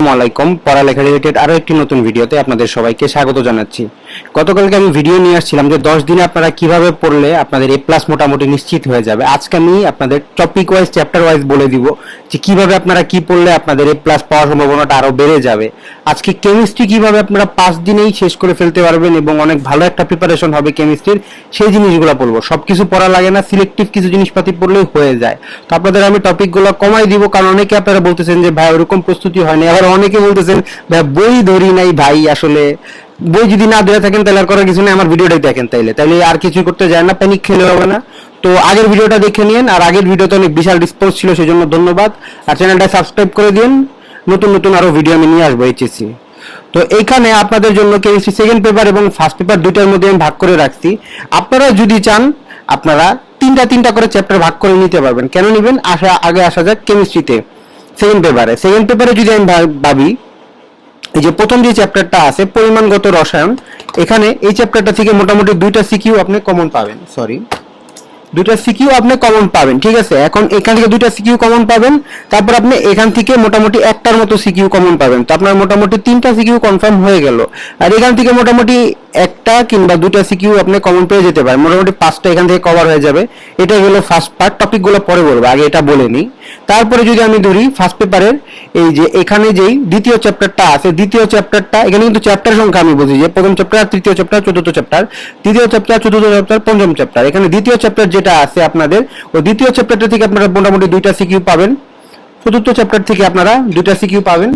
আসসালামু আলাইকুম পড়ালেখা রিলেটেড আরও একটি নতুন ভিডিওতে আপনাদের সবাইকে স্বাগত জানাচ্ছি। গতকালকে আমি ভিডিও নিয়ে আসছিলাম যে দশ দিনে আপনারা কীভাবে পড়লে আপনাদের এ প্লাস মোটামুটি নিশ্চিত হয়ে যাবে। আজকে আমি আপনাদের টপিক ওয়াইজ চ্যাপ্টার ওয়াইজ বলে দিব যে কীভাবে আপনারা কি পড়লে আপনাদের এ প্লাস পাওয়ার সম্ভাবনাটা আরও বেড়ে যাবে। আজকে কেমিস্ট্রি কীভাবে আপনারা পাঁচ দিনেই শেষ করে ফেলতে পারবেন এবং অনেক ভালো একটা প্রিপারেশন হবে কেমিস্ট্রির সেই জিনিসগুলো পড়ব। সবকিছু পড়া লাগে না সিলেক্টিভ কিছু জিনিসপাতি পড়লেই হয়ে যায়। তো আপনাদের আমি টপিকগুলো কমাই দিব, কারণ অনেকে আপনারা বলতেছেন যে, ভাই, ওরকম প্রস্তুতি হয়নি। আবার অনেকে বলতেছেন, ভাই, বই ধরি নাই ভাই, আসলে বই যদি না ধরে থাকেন তাহলে আর করার কিছু নেই, আমার ভিডিওটাই দেখেন তাইলে। তাইলে আর কিছু করতে যায় না প্যানিক খেলে হবে না। তো আগের ভিডিওটা দেখে নিন আর আগের ভিডিওতে অনেক বিশাল রেসপন্স ছিল সেই জন্য ধন্যবাদ। আর চ্যানেলটা সাবস্ক্রাইব করে দিন নতুন নতুন আরও ভিডিও আমি নিয়ে আসব এইচএসসি তো এইখানে আপনাদের জন্য কেমিস্ট্রি সেকেন্ড পেপার এবং ফার্স্ট পেপার দুইটার মধ্যে আমি ভাগ করে রাখছি। আপনারা যদি চান, আপনারা তিনটা তিনটা করে চ্যাপ্টার ভাগ করে নিতে পারবেন। কেন নেবেন? আসা আগে আসা যাক কেমিস্ট্রিতে সেকেন্ড পেপারে সেকেন্ড পেপারে যদি আমি ভাবি এই যে প্রথম যে চ্যাপ্টারটা আছে, পরিমাণগত রসায়ন, এখানে এই চ্যাপ্টারটা থেকে মোটামুটি দুইটা সিকিউ আপনি কমন পাবেন সরি দুইটা সিকিউ আপনি কমন পাবেন, ঠিক আছে? এখন এখান থেকে দুইটা সিকিউ কমন পাবেন, তারপর আপনি এখান থেকে মোটামুটি একটার মতো সিকিউ কমন পাবেন। তো আপনার মোটামুটি তিনটা সিকিউ কনফার্ম হয়ে গেল। আর এখান থেকে মোটামুটি একটা কিংবা দুটা সিকিউ আপনি কমন পেয়ে যেতে পারেন। মোটামুটি পাঁচটা এখান থেকে কভার হয়ে যাবে। এটা হলো ফার্স্ট পার্ট টপিকগুলো পরে বলব, আগে এটা বলে নিই। তারপরে যদি আমি ধরি ফার্স্ট পেপারের এই যে এখানে যেই দ্বিতীয় চ্যাপ্টারটা আছে, দ্বিতীয় চ্যাপ্টারটা এখানে কিন্তু চ্যাপ্টার সংখ্যা আমি বুঝি যে প্রথম চ্যাপ্টার তৃতীয় চ্যাপ্টার চতুর্থ চ্যাপ্টার তৃতীয় চ্যাপ্টার চতুর্থ চ্যাপ্টার পঞ্চম চ্যাপ্টার এখানে দ্বিতীয় চ্যাপ্টার যেটা আছে আপনাদের, ওই দ্বিতীয় চ্যাপ্টারটা থেকে আপনারা মোটামুটি দুইটা সিকিউ পাবেন। চতুর্থ চ্যাপ্টার থেকে আপনারা দুইটা সিকিউ পাবেন।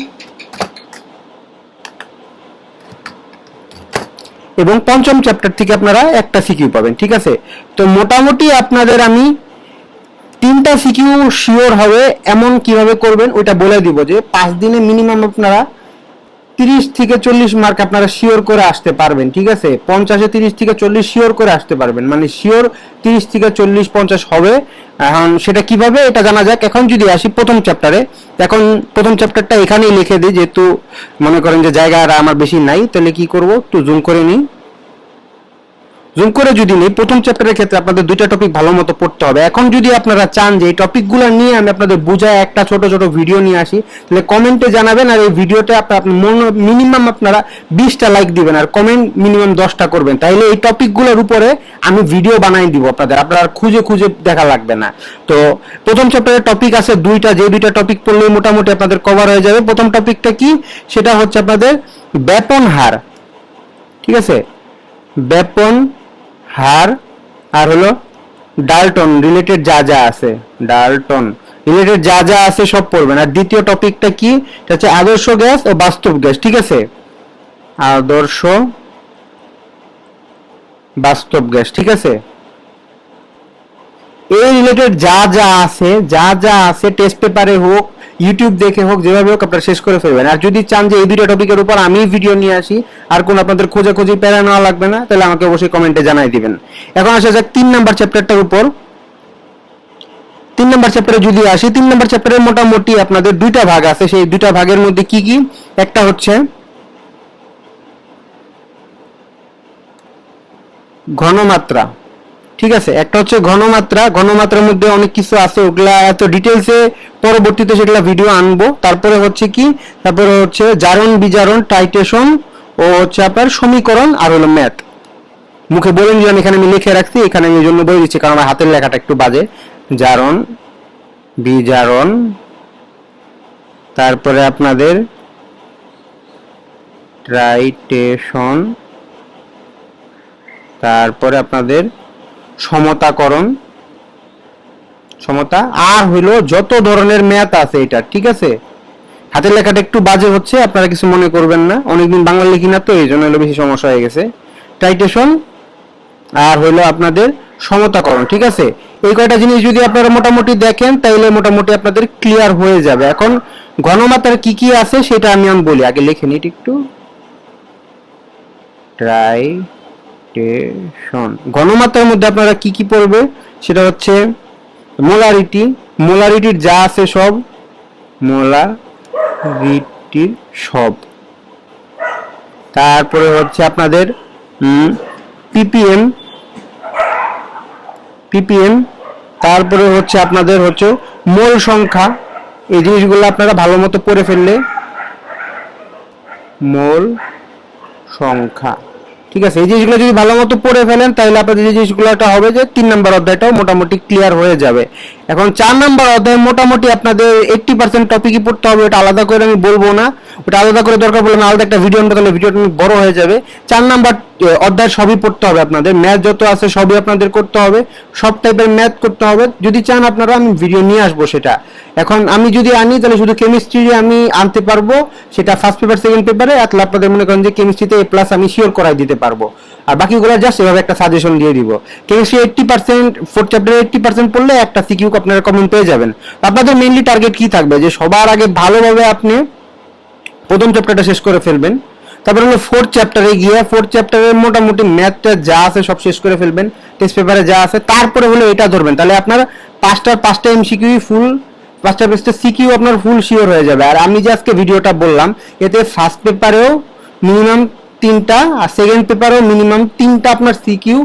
এবং পঞ্চম চ্যাপ্টার থেকে আপনারা একটা সিকিউ পাবেন, ঠিক আছে? তো মোটামুটি আপনাদের আমি তিনটা সিকিউ শিওর হবে, এমন কীভাবে করবেন ওইটা বলে দিব যে পাঁচ দিনে মিনিমাম আপনারা তিরিশ থেকে চল্লিশ মার্ক আপনারা শিওর করে আসতে পারবেন, ঠিক আছে? পঞ্চাশে তিরিশ থেকে চল্লিশ শিওর করে আসতে পারবেন। মানে শিওর তিরিশ থেকে চল্লিশ পঞ্চাশ হবে। এখন সেটা কীভাবে? এটা জানা যাক। এখন যদি আসি প্রথম চ্যাপ্টারে এখন প্রথম চ্যাপ্টারটা এখানেই লিখে দিই, যেহেতু মনে করেন যে জায়গা আর আমার বেশি নাই, তাহলে কি করব? একটু জুম করে নিই। জুম করে যদি নেই, প্রথম চ্যাপ্টারের ক্ষেত্রে আপনাদের দুইটা টপিক ভালো মতো পড়তে হবে। এখন যদি আপনারা চান যে এই টপিকগুলো নিয়ে আমি আপনাদের বুঝায় একটা ছোট ছোট ভিডিও নিয়ে আসি, তাহলে কমেন্টে জানাবেন আর এই ভিডিওতে আপনার মিনিমাম আপনারা বিশটা লাইক দিবেন আর কমেন্ট মিনিমাম দশটা করবেন। তাইলে এই টপিকগুলোর উপরে আমি ভিডিও বানাই দিব আপনাদের। আপনারা খুঁজে খুঁজে দেখা লাগবে না। তো প্রথম চ্যাপ্টারের টপিক আছে দুইটা, যে দুইটা টপিক পড়লে মোটামুটি আপনাদের কভার হয়ে যাবে। প্রথম টপিকটা কি? সেটা হচ্ছে আপনাদের ব্যাপন হার। ঠিক আছে? ব্যাপন হার আর হলো ডালটন রিলেটেড যা যা আছে, ডালটন রিলেটেড যা যা আছে সব পড়বেন। আর দ্বিতীয় টপিকটা কি? হচ্ছে আদর্শ গ্যাস ও বাস্তব গ্যাস, ঠিক আছে? আদর্শ বাস্তব গ্যাস, ঠিক আছে? এই রিলেটেড যা যা আছে, যা যা আছে টেস্ট পেপারে হোক ইউটিউব দেখে হোক, যেভাবে হোক আপনারা শেষ করে ফেলবেন। আর যদি চান যে এই দুটো টপিকের উপর আমি ভিডিও নিয়ে আসি, আর কোন আপনাদের খোঁজে খোঁজে প্যারা নেওয়া লাগবে না, তাহলে আমাকে অবশ্যই কমেন্টে জানাই দিবেন। এখন আসা যাক তিন নাম্বার চ্যাপ্টারটার উপর। তিন নাম্বার চ্যাপ্টারে যদি আসি, তিন নাম্বার চ্যাপ্টারে মোটামুটি আপনাদের দুইটা ভাগ আছে। সেই দুইটা ভাগের মধ্যে কি কি? একটা হচ্ছে ঘনমাত্রা। ঠিক আছে, একটা হচ্ছে ঘনমাত্রা, ঘনমাত্রার মধ্যে অনেক কিছু আছে, ওগুলা এত ডিটেলসে পরবর্তীতে সেগুলা ভিডিও আনব। তারপরে হচ্ছে কি, তারপরে হচ্ছে জারণ বিজারণ টাইটেশন ও হচ্ছে আপনার সমীকরণ আর হলো ম্যাথ মুখে বলে নিলাম এখানে আমি লিখে রাখছি, এখানে আমি এই জন্য বলে দিচ্ছি, কারণ আমার হাতের লেখাটা একটু বাজে। জারণ বিজারণ, তারপরে আপনাদের ট্রাইটেশন তারপরে আপনাদের সমতাকরণ। সমতা, আর হইল যত ধরনের ম্যাথ আছে এটা, ঠিক আছে? হাতের লেখাটা একটু বাজে হচ্ছে, আপনারা কিছু মনে করবেন না। অনেকদিন বাংলা লিখি না তো এই জন্য বেশি সমস্যা হয়ে গেছে। টাইটেশন আর হইল আপনাদের সমতাকরণ, ঠিক আছে? এই কয়টা জিনিস যদি আপনারা মোটামুটি দেখেন, তাইলে মোটামুটি আপনাদের ক্লিয়ার হয়ে যাবে। এখন ঘনমাত্রার কি কি আছে, সেটা আমি আমি বলি। আগে লিখে নিই একটু। ট্রাই টেশন গণমাত্রার মধ্যে আপনারা কি কি পড়বে? সেটা হচ্ছে মোলারিটি মোলারিটির যা আছে সব মোলারিটির সব। তারপরে হচ্ছে আপনাদের পিপিএম পিপিএম তারপরে হচ্ছে আপনাদের হচ্ছে মোল সংখ্যা। এই জিনিসগুলো আপনারা ভালো মতো পড়ে ফেললে মোল সংখ্যা। ঠিক আছে, এই জিনিসগুলো যদি ভালো মতো পড়ে ফেলেন, তাহলে আপনাদের যে জিনিসগুলো একটা হবে যে তিন নম্বর অধ্যায়টাও মোটামুটি ক্লিয়ার হয়ে যাবে। এখন চার নম্বর অধ্যায় মোটামুটি আপনাদের এইটটি পার্সেন্ট টপিকই পড়তে হবে, ওটা আলাদা করে আমি বলব না। ওটা আলাদা করে দরকার পড়লে আলাদা একটা ভিডিও আনব তাহলে ভিডিওটা বড় হয়ে যাবে। চার নাম্বার অধ্যায় সবই পড়তে হবে আপনাদের। ম্যাথ যত আছে সবই আপনাদের করতে হবে। সব টাইপের ম্যাথ করতে হবে। যদি চান আপনারা আমি ভিডিও নিয়ে আসব সেটা। এখন আমি যদি আনি, তাহলে শুধু কেমিস্ট্রি আমি আনতে পারব। সেটা ফার্স্ট পেপার সেকেন্ড পেপারে তাহলে আপনাদের মনে করেন যে কেমিস্ট্রিতে এ প্লাস আমি শিওর করাই দিতে পারব। আর বাকিগুলো জাস্ট এভাবে একটা সাজেশন দিয়ে দিব। কেমিস্ট্রি এইটটি পার্সেন্ট ফোর্থ চ্যাপ্টারে এইটটি পার্সেন্ট পড়লে একটা সিকিউ আপনারা কমন পেয়ে যাবেন। আপনাদের মেইনলি টার্গেট কি থাকবে? যে সবার আগে ভালোভাবে আপনি প্রথম চ্যাপ্টারটা শেষ করে ফেলবেন। তারপর হলো ফোর্থ চ্যাপ্টারে গিয়ে ফোর্থ চ্যাপ্টারের মোটামুটি ম্যাথটা যা আছে সব শেষ করে ফেলবেন টেস্ট পেপারে যা আছে। তারপরে হলো এটা ধরবেন। তাহলে আপনার পাঁচটার পাঁচটা এমসিকিউ ফুল পাঁচটা পাঁচটা সিকিউ আপনার ফুল শিওর হয়ে যাবে। আর আমি যে আজকে ভিডিওটা বললাম, এতে ফার্স্ট পেপারেও মিনিমাম তিনটা, আর সেকেন্ড পেপারেও মিনিমাম তিনটা আপনার সিকিউ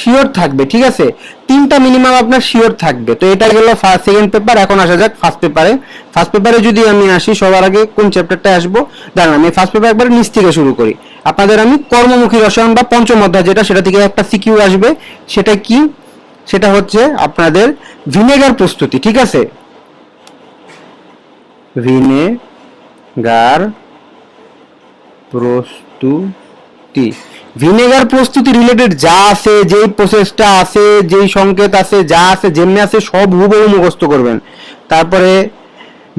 শিওর থাকবে, ঠিক আছে? তিনটা মিনিমাম আপনার শিওর থাকবে। তো এটা গেল ফার্স্ট সেকেন্ড পেপার এখন আসা যাক ফার্স্ট পেপারে ফার্স্ট পেপারে যদি আমি আসি, সবার আগে কোন চ্যাপ্টারটা আসব? দাঁড়ান, আমি ফার্স্ট পেপার একবার নিচ থেকে শুরু করি। আপনাদের আমি কর্মমুখী রসায়ন বা পঞ্চম অধ্যায় যেটা, সেটা থেকে একটা সিকিউ আসবে। সেটা কি? সেটা হচ্ছে আপনাদের ভিনেগার প্রস্তুতি, ঠিক আছে? ভিনেগার প্রস্তুতি। ভিনেগার প্রস্তুতি রিলেটেড যা আছে, যেই প্রসেসটা আছে, যেই সংকেত আছে, যা আছে, যেমনি আছে, সব হুবহু মুখস্থ করবেন। তারপরে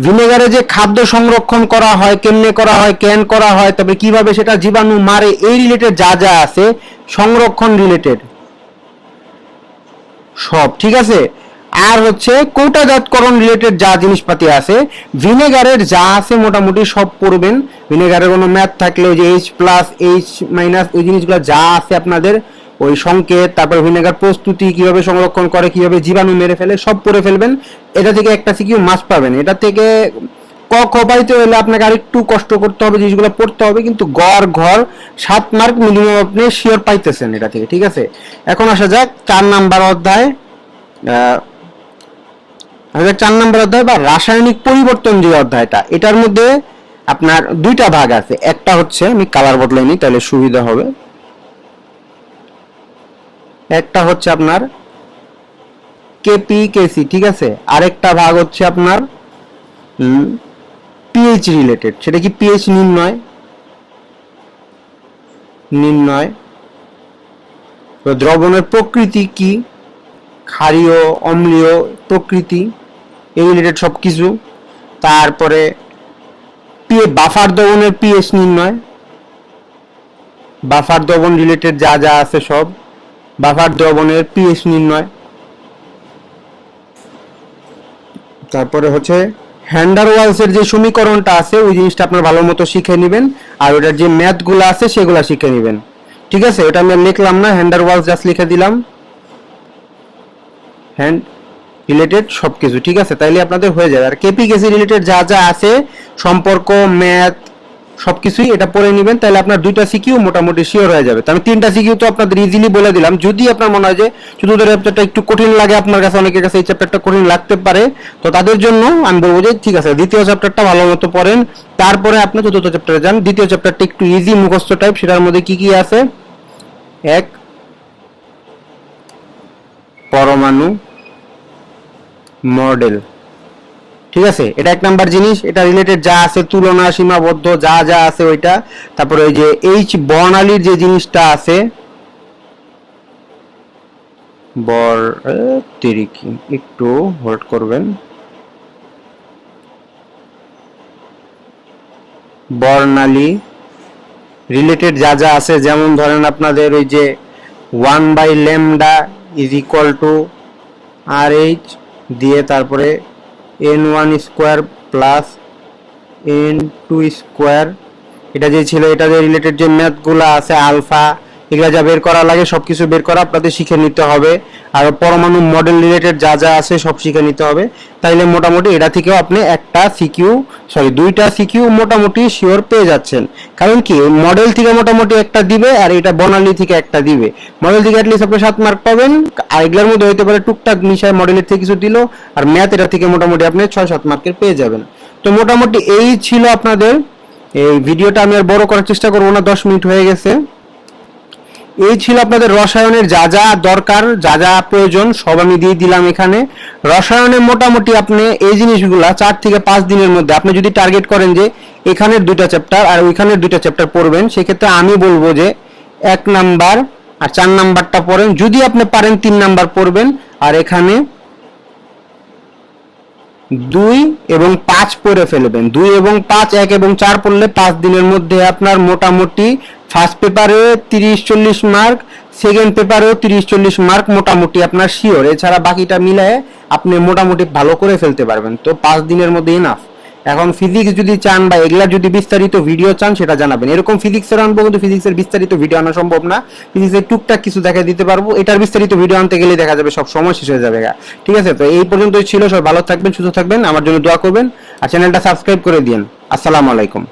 ভিনেগারে যে খাদ্য সংরক্ষণ করা হয়, কেমনে করা হয় ক্যান করা হয় তবে কীভাবে সেটা জীবাণু মারে, এই রিলেটেড যা যা আছে, সংরক্ষণ রিলেটেড সব, ঠিক আছে? আর হচ্ছে কৌটাজাতকরণ রিলেটেড যা জিনিসপাতি আছে, ভিনেগারের যা আছে মোটামুটি সব পড়বেন। ভিনেগারের কোনো ম্যাথ থাকলে ওই যে এইচ প্লাস এইচ মাইনাস ওই জিনিসগুলো যা আছে আপনাদের, ওই সংকেত, তারপর ভিনেগার প্রস্তুতি কীভাবে সংরক্ষণ করে, কীভাবে জীবাণু মেরে ফেলে, সব পড়ে ফেলবেন। এটা থেকে একটা সিকিউ মাছ পাবেন। এটা থেকে ক খ পাইতে হলে আপনাকে আরেকটু কষ্ট করতে হবে, জিনিসগুলো পড়তে হবে, কিন্তু গড়, ঘর, সাত মার্ক মিনিমাম আপনি শিওর পাইতেছেন এটা থেকে, ঠিক আছে? এখন আসা যাক, চার নাম্বার অধ্যায় আমাদের চার নম্বর অধ্যায় বা রাসায়নিক পরিবর্তন যে অধ্যায়টা, এটার মধ্যে আপনার দুইটা ভাগ আছে। একটা হচ্ছে, আমি কালার বদলে নিই, তাহলে সুবিধা হবে। একটা হচ্ছে আপনার কেপি কেসি ঠিক আছে? আরেকটা ভাগ হচ্ছে আপনার পিএইচ রিলেটেড সেটা কি পিএইচ নির্ণয়? নির্ণয়। দ্রবণের প্রকৃতি কি? ক্ষারীয়, অম্লীয় প্রকৃতি, এই রিলেটেড সব কিছু তারপরে পিএ বাফার দবনের পিএস নির্ণয়। বাফার দবন রিলেটেড যা যা আছে সব, বাফার দ্রবণের পিএস নির্ণয়। তারপরে হচ্ছে হ্যান্ডারওয়ালসের যে সমীকরণটা আছে, ওই জিনিসটা আপনার ভালো মতো শিখে নেবেন, আর ওটার যে ম্যাথগুলো আছে, সেগুলো শিখে নেবেন। ঠিক আছে? এটা আমি লিখলাম না হ্যান্ডারওয়ালস জাস্ট লিখে দিলাম। হ্যান্ড রিলেটেড সব কিছু ঠিক আছে? তাইলে আপনাদের হয়ে যাবে। আর কেপি কেসি রিলেটেড যা যা আছে, সম্পর্ক ম্যাথ সব কিছুই এটা পড়ে নেবেন। তাহলে আপনার দুইটা সিকিউ মোটামুটি শিওর হয়ে যাবে। তো আমি তিনটা সিকিউ তো আপনাদের ইজিলি বলে দিলাম। যদি আপনার মনে হয় যে চতুর্থ চ্যাপ্টারটা একটু কঠিন লাগে, আপনার কাছে অনেকের কাছে এই চ্যাপ্টারটা কঠিন লাগতে পারে, তো তাদের জন্য আমি বলব যে, ঠিক আছে, দ্বিতীয় চ্যাপ্টারটা ভালো মতো পড়েন। তারপরে আপনি চতুর্থ চ্যাপ্টারে যান। দ্বিতীয় চ্যাপ্টারটা একটু ইজি মুখস্থ টাইপ সেটার মধ্যে কি কি আছে? এক, পরমাণু মডেল। ঠিক আছে? এটা এক নাম্বার জিনিস, এটা রিলেটেড যা আছে, তুলনা, সীমাবদ্ধ, যা যা আছে ওইটা। তারপরে ওই যে এইচ বর্ণালীর যে জিনিসটা আছে, বর তিরিকি, একটু হোল্ড করবেন। বর্ণালী রিলেটেড যা যা আছে, যেমন ধরেন আপনাদের ওই যে one by lambda is equal to R H দিয়ে তারপরে N one square plus N two square এটা যে ছিল, এটা যে রিলেটেড যে ম্যাথগুলো আছে আলফা এগুলা যা বের করা লাগে সব কিছু বের করা আপনাদের শিখে নিতে হবে। আর পরমাণু মডেল রিলেটেড যা যা আছে সব শিখে নিতে হবে। তাইলে মোটামুটি এটা থেকেও আপনি একটা সিকিউ সরি দুইটা সিকিউ মোটামুটি শিওর পেয়ে যাচ্ছেন। কারণ কি মডেল থেকে মোটামুটি একটা দিবে আর এটা বনালি থেকে একটা দিবে। মডেল থেকে অ্যাটলিস্ট আপনি সাত মার্ক পাবেন। আর এগুলোর মধ্যে হইতে পারে টুকটাক মিশায় মডেলের থেকে কিছু দিল, আর ম্যাথ এটা থেকে মোটামুটি আপনি ছয়, সাত মার্কের পেয়ে যাবেন। তো মোটামুটি এই ছিল আপনাদের। এই ভিডিওটা আমি আর বড় করার চেষ্টা করব না, দশ মিনিট হয়ে গেছে। এই ছিল আপনাদের রসায়নের যা যা দরকার, যা যা প্রয়োজন, সব আমি দিয়ে দিলাম এখানে। রসায়নে মোটামুটি আপনি এই জিনিসগুলা চার থেকে পাঁচ দিনের মধ্যে আপনি যদি টার্গেট করেন যে এখানের দুইটা চ্যাপ্টার আর ওইখানের দুইটা চ্যাপ্টার পড়বেন, সেক্ষেত্রে আমি বলব যে এক নাম্বার আর চার নাম্বারটা পড়েন। যদি আপনি পারেন তিন নাম্বার পড়বেন, আর এখানে দুই এবং পাঁচ পড়ে ফেলবেন। দুই এবং পাঁচ, এক এবং চার পড়লে পাঁচ দিনের মধ্যে আপনার মোটামুটি ফার্স্ট পেপারে তিরিশ চল্লিশ মার্ক সেকেন্ড পেপারেও তিরিশ চল্লিশ মার্ক মোটামুটি আপনার শিওর এছাড়া বাকিটা মিলায়ে আপনি মোটামুটি ভালো করে ফেলতে পারবেন। তো পাঁচ দিনের মধ্যে ইনাফ এখন ফিজিক্স যদি চান বা এগুলা যদি বিস্তারিত ভিডিও চান, সেটা জানাবেন। এরকম ফিজিক্সের আনব কিন্তু ফিজিক্সের বিস্তারিত ভিডিও আনা সম্ভব না। ফিজিক্সের টুকটাক কিছু দেখা দিতে পারব। এটার বিস্তারিত ভিডিও আনতে গেলে দেখা যাবে সব সময় শেষ হয়ে যাবে। ঠিক আছে? তো এই পর্যন্তই ছিল। সব ভালো থাকবেন, সুস্থ থাকবেন। আমার জন্য দোয়া করবেন। আর চ্যানেলটা সাবস্ক্রাইব করে দিন আসসালামু আলাইকুম।